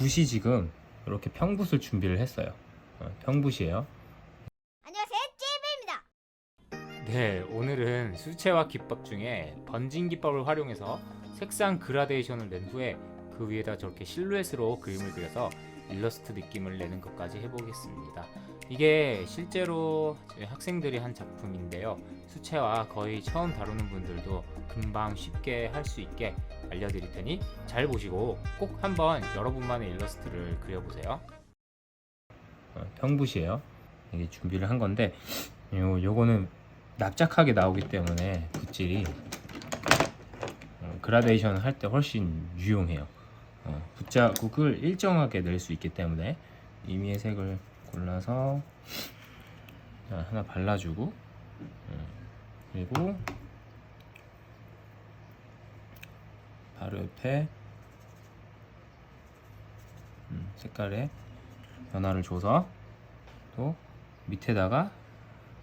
붓이 지금 이렇게 평붓을 준비를 했어요. 어, 평붓이에요. 안녕하세요, 찌입니다. 네, 오늘은 수채화 기법 중에 번진 기법을 활용해서 색상 그라데이션을 낸 후에 그 위에다 저렇게 실루엣으로 그림을 그려서 일러스트 느낌을 내는 것까지 해보겠습니다. 이게 실제로 학생들이 한 작품인데요. 수채화 거의 처음 다루는 분들도 금방 쉽게 할 수 있게 알려드릴 테니 잘 보시고 꼭 한번 여러분만의 일러스트를 그려보세요. 어, 평붓이에요. 이게 준비를 한 건데 요 요거는 납작하게 나오기 때문에 붓질이 어, 그라데이션 할 때 훨씬 유용해요. 어, 붓자국을 일정하게 낼 수 있기 때문에 임의의 색을 골라서 자, 하나 발라주고 어, 그리고 바로 옆에 음, 색깔에 변화를 줘서 또 밑에다가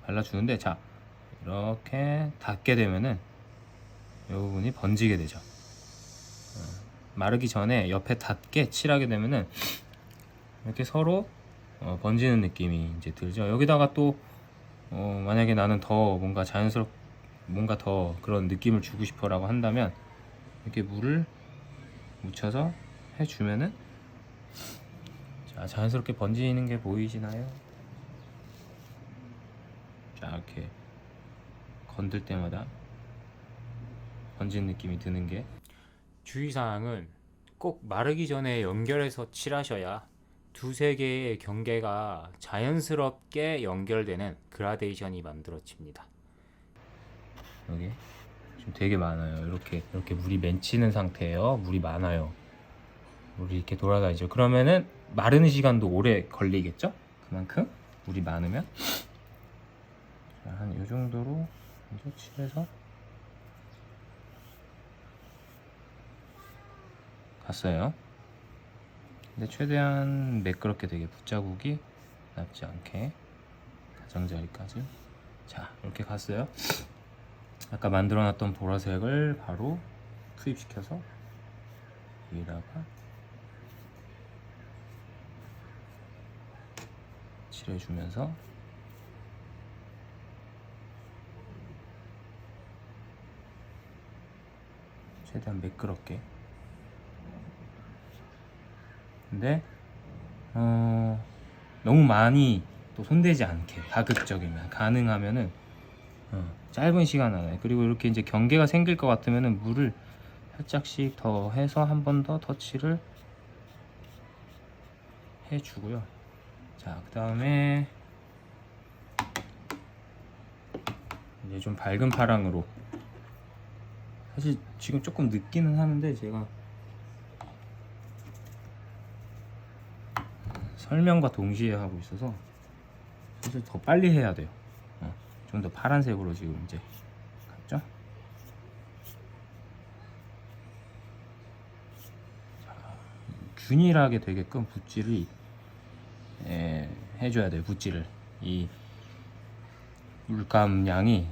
발라주는데 자 이렇게 닿게 되면은 이 부분이 번지게 되죠. 어, 마르기 전에 옆에 닿게 칠하게 되면은 이렇게 서로 어, 번지는 느낌이 이제 들죠 여기다가 또 어, 만약에 나는 더 뭔가 자연스럽 뭔가 더 그런 느낌을 주고 싶어라고 한다면 이렇게 물을 묻혀서 해주면은 자, 자연스럽게 번지는 게 보이시나요? 자, 이렇게 건들 때마다 번지는 느낌이 드는 게 주의사항은 꼭 마르기 전에 연결해서 칠하셔야 두세 개의 경계가 자연스럽게 연결되는 그라데이션이 만들어집니다. 여기 지금 되게 많아요. 이렇게 이렇게 물이 맺히는 상태예요. 물이 많아요. 물이 이렇게 돌아다니죠. 그러면은 마르는 시간도 오래 걸리겠죠? 그만큼 물이 많으면 한 이 정도로 먼저 칠해서 갔어요. 근데 최대한 매끄럽게 되게 붓자국이 남지 않게 가장자리까지 자 이렇게 갔어요. 아까 만들어놨던 보라색을 바로 투입시켜서 위에다가 칠해주면서 최대한 매끄럽게 근데 어, 너무 많이 또 손대지 않게 가급적이면 가능하면은 어, 짧은 시간 안에 그리고 이렇게 이제 경계가 생길 것 같으면은 물을 살짝씩 더 해서 한 번 더 터치를 해주고요. 자, 그 다음에 이제 좀 밝은 파랑으로 사실 지금 조금 늦기는 하는데 제가 설명과 동시에 하고 있어서 사실 더 빨리 해야 돼요. 좀더 파란색으로 지금 이제 갔죠? 자, 균일하게 되게끔 붓질을 예, 해줘야 돼요. 붓질을 이 물감 양이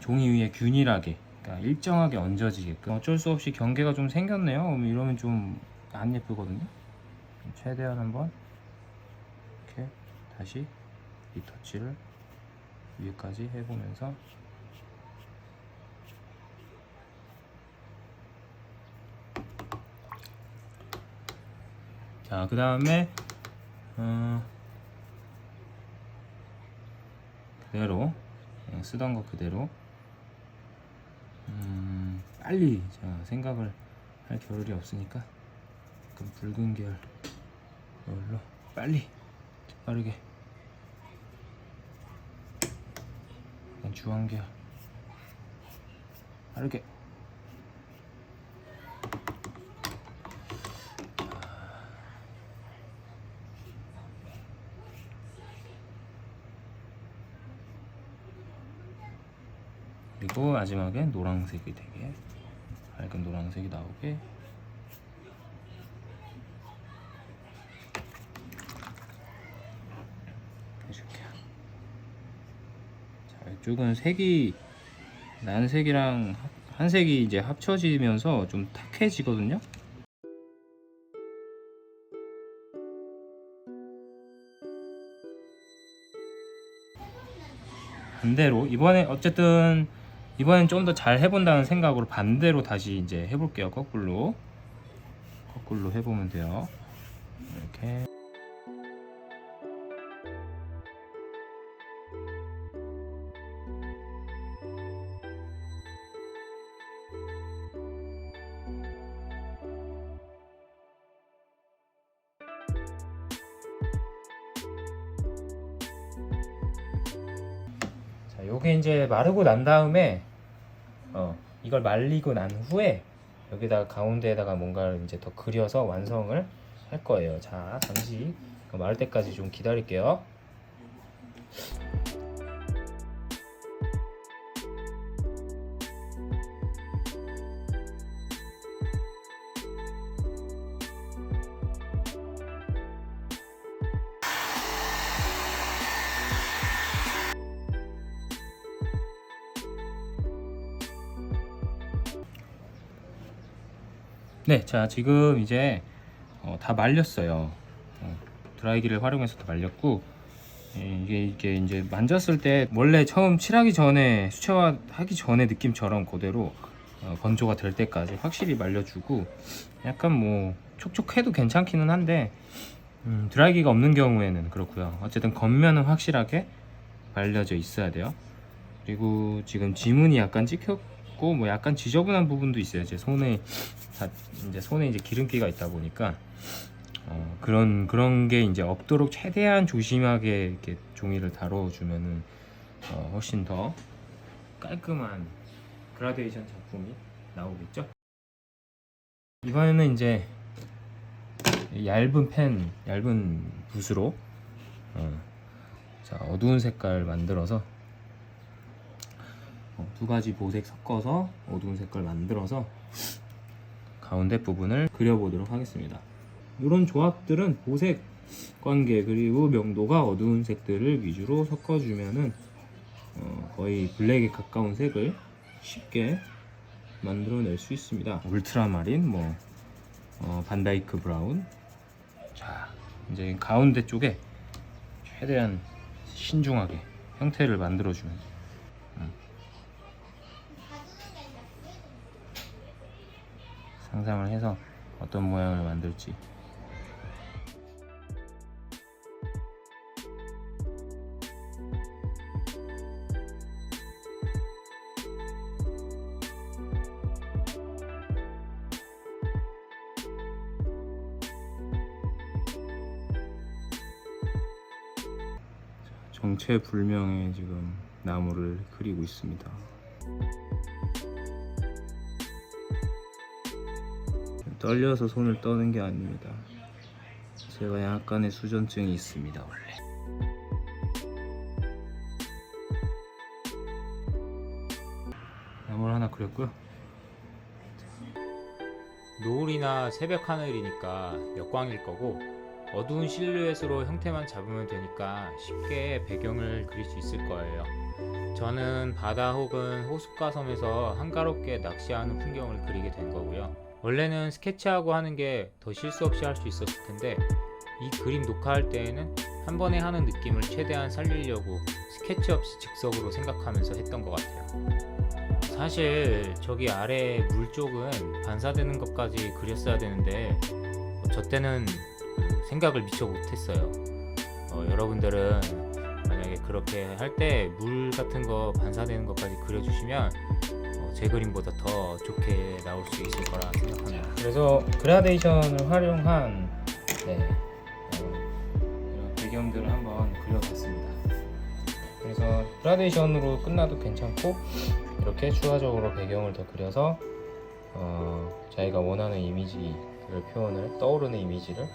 종이 위에 균일하게 그러니까 일정하게 얹어지게끔 어쩔 수 없이 경계가 좀 생겼네요. 이러면 좀 안 예쁘거든요. 최대한 한번 다시 리터치를 위에까지 해보면서 자 그 다음에 어, 그대로 그냥 쓰던 거 그대로 음, 빨리 제가 생각을 할 겨를이 없으니까 약간 붉은 계열 이걸로 빨리 빠르게 약간 주황계열 빠르게. 그리고 마지막에 노란색이 되게 밝은 노란색이 나오게 이쪽은 색이 난색이랑 한색이 이제 합쳐지면서 좀 탁해지거든요? 반대로 이번에 어쨌든 이번엔 좀 더 잘 해본다는 생각으로 반대로 다시 이제 해볼게요 거꾸로. 거꾸로 해보면 돼요. 이렇게. 요게 이제 마르고 난 다음에 어, 이걸 말리고 난 후에 여기다가 가운데에다가 뭔가를 이제 더 그려서 완성을 할 거예요. 자, 잠시 그 마를 때까지 좀 기다릴게요. 네, 자 지금 이제 어, 다 말렸어요. 어, 드라이기를 활용해서 다 말렸고 예, 이게 이게 이제 만졌을 때 원래 처음 칠하기 전에 수채화 하기 전에 느낌처럼 그대로 어, 건조가 될 때까지 확실히 말려주고 약간 뭐 촉촉해도 괜찮기는 한데 음, 드라이기가 없는 경우에는 그렇고요. 어쨌든 겉면은 확실하게 말려져 있어야 돼요. 그리고 지금 지문이 약간 찍혔고 뭐 약간 지저분한 부분도 있어요. 제 손에 다 이제 손에 이제 기름기가 있다 보니까 어, 그런 그런 게 이제 없도록 최대한 조심하게 이렇게 종이를 다뤄주면은 어, 훨씬 더 깔끔한 그라데이션 작품이 나오겠죠. 이번에는 이제 얇은 펜, 얇은 붓으로 어, 자 어두운 색깔 만들어서 어, 두 가지 보색 섞어서 어두운 색깔 만들어서 가운데 부분을 그려보도록 하겠습니다. 이런 조합들은 보색 관계 그리고 명도가 어두운 색들을 위주로 섞어주면은 어, 거의 블랙에 가까운 색을 쉽게 만들어낼 수 있습니다. 울트라마린, 뭐 어, 반다이크 브라운. 자, 이제 가운데 쪽에 최대한 신중하게 형태를 만들어주면 음. 상상을 해서 어떤 모양을 만들지 정체불명의 지금 나무를 그리고 있습니다. 떨려서 손을 떠는 게 아닙니다. 제가 약간의 수전증이 있습니다, 원래. 나무를 하나 그렸고요. 노을이나 새벽 하늘이니까 역광일 거고 어두운 실루엣으로 형태만 잡으면 되니까 쉽게 배경을 그릴 수 있을 거예요. 저는 바다 혹은 호숫가 섬에서 한가롭게 낚시하는 풍경을 그리게 된 거고요. 원래는 스케치하고 하는 게 더 실수 없이 할 수 있었을 텐데 이 그림 녹화할 때에는 한 번에 하는 느낌을 최대한 살리려고 스케치 없이 즉석으로 생각하면서 했던 것 같아요. 사실 저기 아래 물 쪽은 반사되는 것까지 그렸어야 되는데 어, 저 때는 그 생각을 미처 못했어요. 어, 여러분들은 만약에 그렇게 할 때 물 같은 거 반사되는 것까지 그려주시면 어, 제 그림보다 더 좋게 나올 수 있을 거라 생각합니다. 그래서 그라데이션을 활용한 네, 어, 이런 배경들을 한번 그려봤습니다. 그래서 그라데이션으로 끝나도 괜찮고 이렇게 추가적으로 배경을 더 그려서 어, 자기가 원하는 이미지를 표현을 떠오르는 이미지를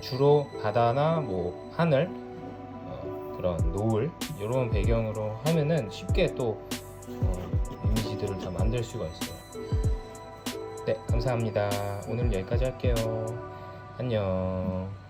주로 바다나 뭐 하늘 어, 그런 노을 이런 배경으로 하면은 쉽게 또 어, 이미지들을 다 만들 수가 있어요. 네, 감사합니다. 오늘은 여기까지 할게요. 안녕.